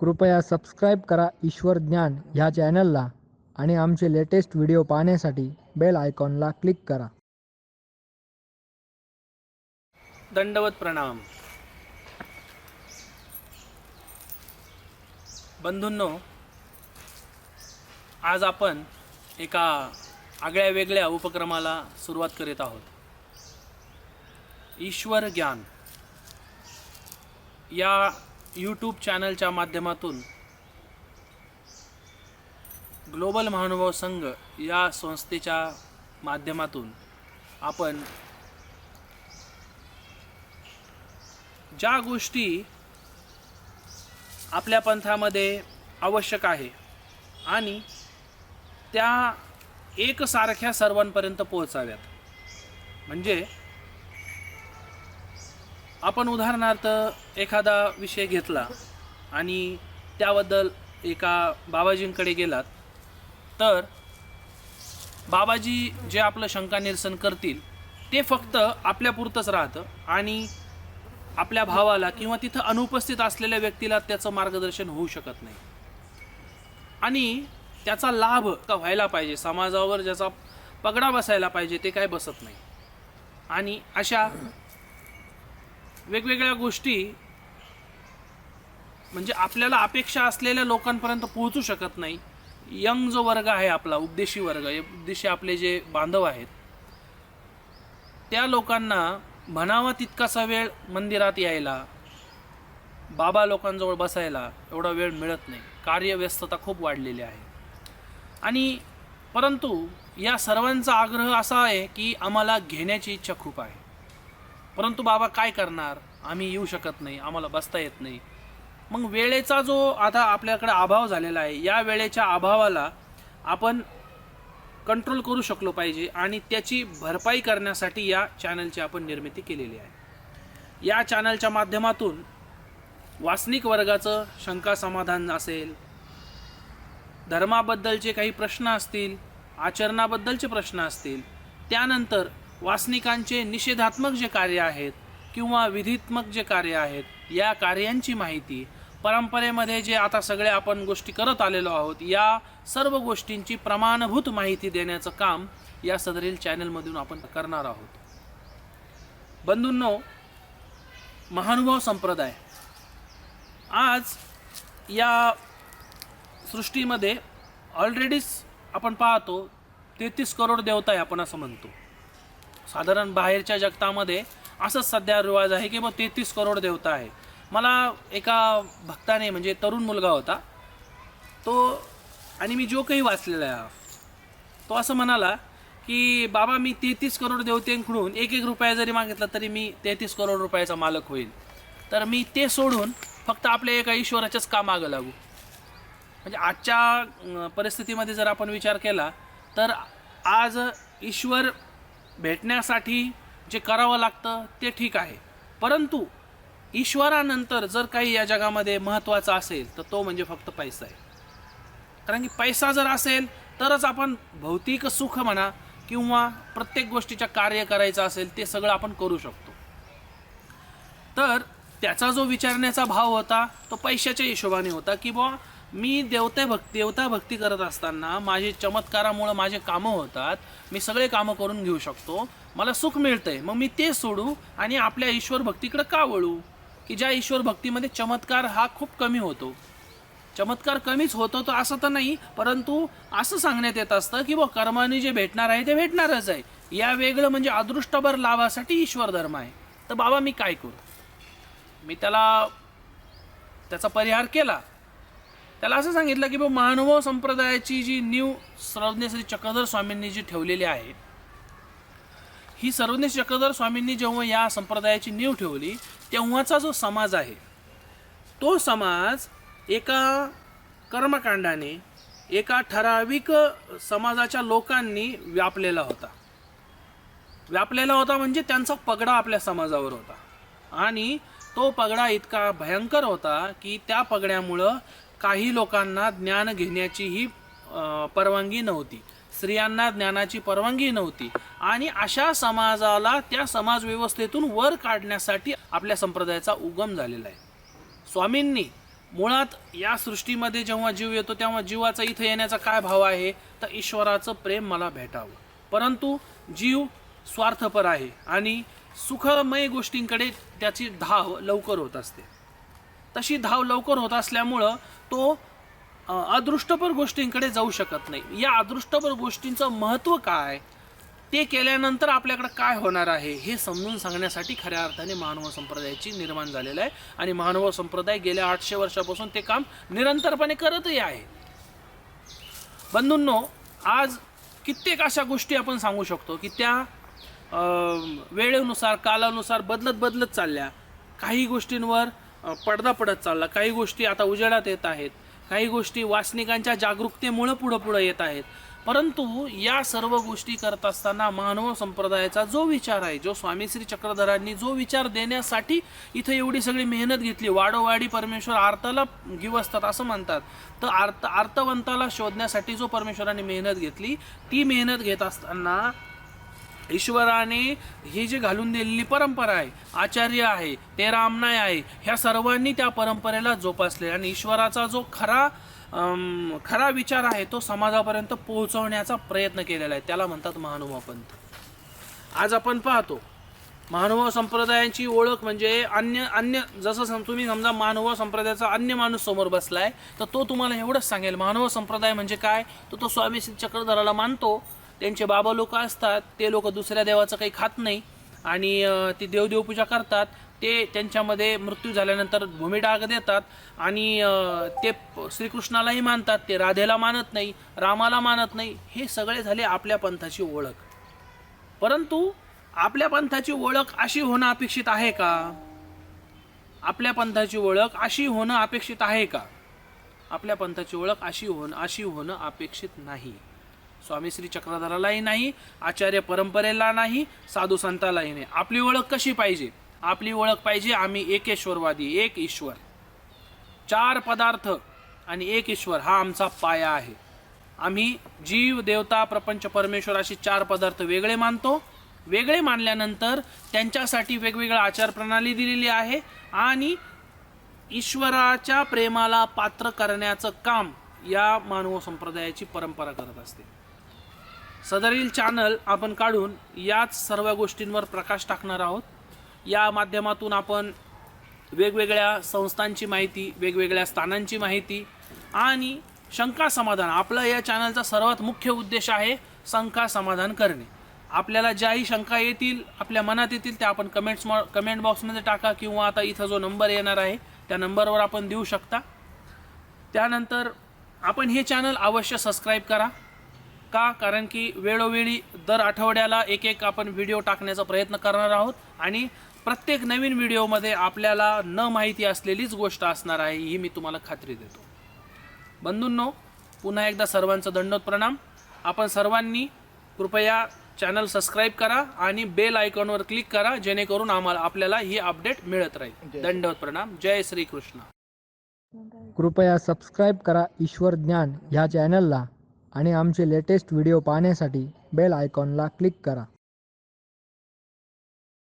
कृपया सबस्क्राईब करा ईश्वर ज्ञान ह्या चॅनलला आणि आमचे लेटेस्ट व्हिडिओ पाहण्यासाठी बेल आयकॉनला क्लिक करा. दंडवत प्रणाम. बंधूंनो आज आपण एका आगळ्या वेगळ्या उपक्रमाला सुरुवात करीत आहोत. ईश्वर ज्ञान. या यूट्यूब चॅनलच्या माध्यमातून ग्लोबल महानुभाव संघ या संस्थेच्या माध्यमातून आपण ज्या गोष्टी आपल्या पंथामध्ये आवश्यक आहे आणि त्या एकसारख्या सर्वांपर्यंत पोहोचाव्यात. म्हणजे आपण उदाहरणार्थ एखादा विषय घेतला आणि त्याबद्दल एका बाबाजींकडे गेलात तर बाबाजी जे आपलं शंका निरसन करतील ते फक्त आपल्यापुरतंच राहतं आणि आपल्या भावाला किंवा तिथं अनुपस्थित असलेल्या व्यक्तीला त्याचं मार्गदर्शन होऊ शकत नाही. आणि त्याचा लाभ का व्हायला पाहिजे समाजावर ज्याचा पगडा बसायला पाहिजे ते काय बसत नाही. आणि अशा वेगवेगळ्या गोष्टी म्हणजे आपल्याला अपेक्षा असलेल्या लोकांपर्यंत पोहोचू शकत नाही. यंग जो वर्ग आहे आपला उपदेशी वर्ग उपदेशी आपले जे बांधव आहेत त्या लोकांना म्हणावा तितकासा वेळ मंदिरात यायला बाबा लोकांजवळ बसायला एवढा वेळ मिळत नाही. कार्यव्यस्तता खूप वाढलेली आहे. आणि परंतु या सर्वांचा आग्रह असा आहे की आम्हाला घेण्याची इच्छा खूप आहे. परंतु बाबा काय करणार? आम्ही येऊ शकत नाही आम्हाला बसता येत नाही. मग वेळेचा जो आता आपल्याकडे अभाव झालेला आहे या वेळेच्या अभावाला आपण कंट्रोल करू शकलो पाहिजे आणि त्याची भरपाई करण्यासाठी या चॅनलची आपण निर्मिती केलेली आहे. या चॅनलच्या माध्यमातून वासनिक वर्गाचं शंका समाधान असेल धर्माबद्दलचे काही प्रश्न असतील आचरणाबद्दलचे प्रश्न असतील त्यानंतर वासनिकांचे निषेधात्मक जे कार्य आहेत किंवा विधीत्मक जे कार्य आहेत या कार्यांची माहिती परंपरेमध्ये जे आता सगळे आपण गोष्टी करत आलेलो आहोत या सर्व गोष्टींची प्रमाणभूत माहिती देण्याचं काम या सदरील चॅनलमधून आपण करणार आहोत. बंधूंनो महानुभाव संप्रदाय आज या सृष्टीमध्ये ऑलरेडीच आपण पाहतो तेहतीस करोड देवता आहे आपण असं म्हणतो. साधारण बाहेरच्या जगतामध्ये असंच सध्या रिवाज आहे की मग तेहतीस करोड देवता आहे. मला एका भक्ताने म्हणजे तरुण मुलगा होता तो आणि मी जो काही वाचलेला आहे तो असं म्हणाला की बाबा मी तेहतीस करोड देवतेंकडून एक एक रुपया जरी मागितला तरी मी तेहतीस करोड रुपयाचा मालक होईल तर मी ते सोडून फक्त आपल्या एका ईश्वराच्याच कामागं लागू. म्हणजे आजच्या परिस्थितीमध्ये जर आपण विचार केला तर आज ईश्वर भेटण्यासाठी जे करावं लागतं ते ठीक आहे. परंतु ईश्वरानंतर जर काही या जगामध्ये महत्त्वाचं असेल तर तो म्हणजे फक्त पैसा आहे. कारण की पैसा जर असेल तरच आपण भौतिक सुख म्हणा किंवा प्रत्येक गोष्टीच्या कार्य करायचं असेल ते सगळं आपण करू शकतो. तर त्याचा जो विचारण्याचा भाव होता तो पैशाच्या हिशोबाने होता की बुवा मी देवते भक्ती देवता भक्ती करत असताना माझे चमत्कारामुळं माझे कामं होतात. मी सगळे कामं करून घेऊ शकतो. मला सुख मिळतंय. मग मी ते सोडू आणि आपल्या ईश्वर भक्तीकडे का वळू? की ज्या ईश्वर भक्तीमध्ये चमत्कार हा खूप कमी होतो. चमत्कार कमीच होतो तर असं तर नाही परंतु असं सांगण्यात येत असतं की बुवा कर्माने जे भेटणार आहे ते भेटणारच आहे. या वेगळं म्हणजे अदृष्टभर लाभासाठी ईश्वर धर्म आहे. तर बाबा मी काय करू? मी त्याला त्याचा परिहार केला. त्याला असं सांगितलं की बाबा मानव संप्रदायाची जी नीव सर्वज्ञश्री चक्रधर स्वामींनी जी ठेवलेली आहे ही सर्वज्ञ चक्रधर स्वामींनी जेव्हा या संप्रदायाची नीव ठेवली तेव्हाचा जो समाज आहे तो समाज एका कर्मकांडाने एका ठराविक समाजाच्या लोकांनी व्यापलेला होता. व्यापलेला होता म्हणजे त्यांचा पगडा आपल्या समाजावर होता. आणि तो पगडा इतका भयंकर होता की त्या पगड्यामुळं काही लोकांना ज्ञान घेण्याचीही परवानगी नव्हती. स्त्रियांना ज्ञानाची परवानगी नव्हती. आणि अशा समाजाला त्या समाज व्यवस्थेतून वर काढण्यासाठी आपल्या संप्रदायाचा उगम झालेला आहे. स्वामींनी मुळात या सृष्टीमध्ये जेव्हा जीव येतो तेव्हा जीवाचा इथं येण्याचा काय भाव आहे? तर ईश्वराचं प्रेम मला भेटावं. परंतु जीव स्वार्थपर आहे आणि सुखमय गोष्टींकडे त्याची धाव लवकर होत असते. तशी धाव लवकर होत असल्यामुळं तो अदृष्टपर गोष्टींकडे जाऊ शकत नाही. या अदृष्टपर गोष्टींचं महत्त्व काय? ते केल्यानंतर आपल्याकडे काय होणार आहे हे समजून सांगण्यासाठी खऱ्या अर्थाने मानव संप्रदायाची निर्माण झालेलं आहे आणि मानव संप्रदाय गेल्या आठशे वर्षापासून ते काम निरंतरपणे करतही आहे. बंधूंनो आज कित्येक अशा गोष्टी आपण सांगू शकतो की त्या वेळेनुसार कालानुसार बदलत बदलत चालल्या. काही गोष्टींवर पडदा पडत चालला. काही गोष्टी आता उजेडात येत आहेत. काही गोष्टी वासनिकांच्या जागरूकतेमुळं पुढं पुढं येत आहेत. परंतु या सर्व गोष्टी करत असताना मानव संप्रदायाचा जो विचार आहे जो स्वामी श्री चक्रधरांनी जो विचार देण्यासाठी इथं एवढी सगळी मेहनत घेतली वाडोवाडी परमेश्वर आर्ताला गिवसतात असं म्हणतात तर आर्त आर्तवंताला शोधण्यासाठी जो परमेश्वराने मेहनत घेतली ती मेहनत घेत असताना ईश्वराने ही जी घालून दिलेली परंपरा आहे आचार्य आहे ते रामनाय आहे ह्या सर्वांनी त्या परंपरेला जोपासले. आणि ईश्वराचा जो खरा खरा विचार आहे तो समाजापर्यंत पोहोचवण्याचा प्रयत्न केलेला आहे. त्याला म्हणतात महानुभाव पंथ. आज आपण पाहतो महानुभाव संप्रदायांची ओळख म्हणजे अन्य अन्य जसं सम तुम्ही समजा मानव संप्रदायाचा अन्य माणूस समोर बसलाय तर तो तुम्हाला एवढंच सांगेल. मानव संप्रदाय म्हणजे काय? तर तो स्वामी चक्रधराला मानतो. त्यांचे बाबा लोक असतात ते लोक दुसऱ्या देवाचं काही खात नाही आणि ती ते करतात ते त्यांच्यामध्ये मृत्यू झाल्यानंतर भूमिडाग देतात आणि ते श्रीकृष्णालाही मानतात ते राधेला मानत नाही रामाला मानत नाही हे सगळे झाले आपल्या पंथाची ओळख. परंतु आपल्या पंथाची ओळख अशी होणं अपेक्षित आहे का? आपल्या पंथाची ओळख अशी होणं अपेक्षित आहे का? आपल्या पंथाची ओळख अशी होणं अशी होणं अपेक्षित नाही. स्वामी श्री चक्रधरालाही नाही आचार्य परंपरेला नाही साधू संतालाही नाही. आपली ओळख कशी पाहिजे? आपली ओळख पाहिजे आम्ही एकेश्वरवादी एक ईश्वर. चार पदार्थ आणि एक ईश्वर हा आमचा पाया आहे. आम्ही जीव देवता प्रपंच परमेश्वर असे चार पदार्थ वेगळे मानतो. वेगळे मानल्यानंतर त्यांच्यासाठी वेगवेगळ्या आचारप्रणाली दिलेली आहे आणि ईश्वराच्या प्रेमाला पात्र करण्याचं काम या मानव संप्रदायाची परंपरा करत असते. सदरील चॅनल आपण काढून याच सर्व गोष्टींवर प्रकाश टाकणार आहोत. या माध्यमातून आपण वेगवेगळ्या संस्थांची माहिती वेगवेगळ्या स्थानांची माहिती आणि शंका समाधान. आपला या चॅनलचा सर्वात मुख्य उद्देश आहे शंका समाधान करणे. आपल्याला ज्याही शंका येतील आपल्या मनात येतील त्या आपण कमेंट्स कमेंट बॉक्समध्ये टाका किंवा आता इथं जो नंबर येणार आहे त्या नंबरवर आपण देऊ शकता. त्यानंतर आपण हे चॅनल अवश्य सबस्क्राईब करा. का? कारण की वेळोवेळी दर आठवड्याला एक एक आपण व्हिडिओ टाकण्याचा प्रयत्न करणार आहोत आणि प्रत्येक नवीन व्हिडिओमध्ये आपल्याला न माहिती असलेलीच गोष्ट असणार आहे ही मी तुम्हाला खात्री देतो. बंधूंनो पुन्हा एकदा सर्वांचं दंडोत प्रणाम. आपण सर्वांनी कृपया चॅनल सबस्क्राईब करा आणि बेल आयकॉनवर क्लिक करा जेणेकरून आम्हाला आपल्याला ही अपडेट मिळत राहील. दंडवत प्रणाम. जय श्री कृष्ण कृपया सबस्क्राईब करा ईश्वर ज्ञान ह्या चॅनलला आणि आमचे लेटेस्ट व्हिडिओ पाहण्यासाठी बेल आयकॉनला क्लिक करा.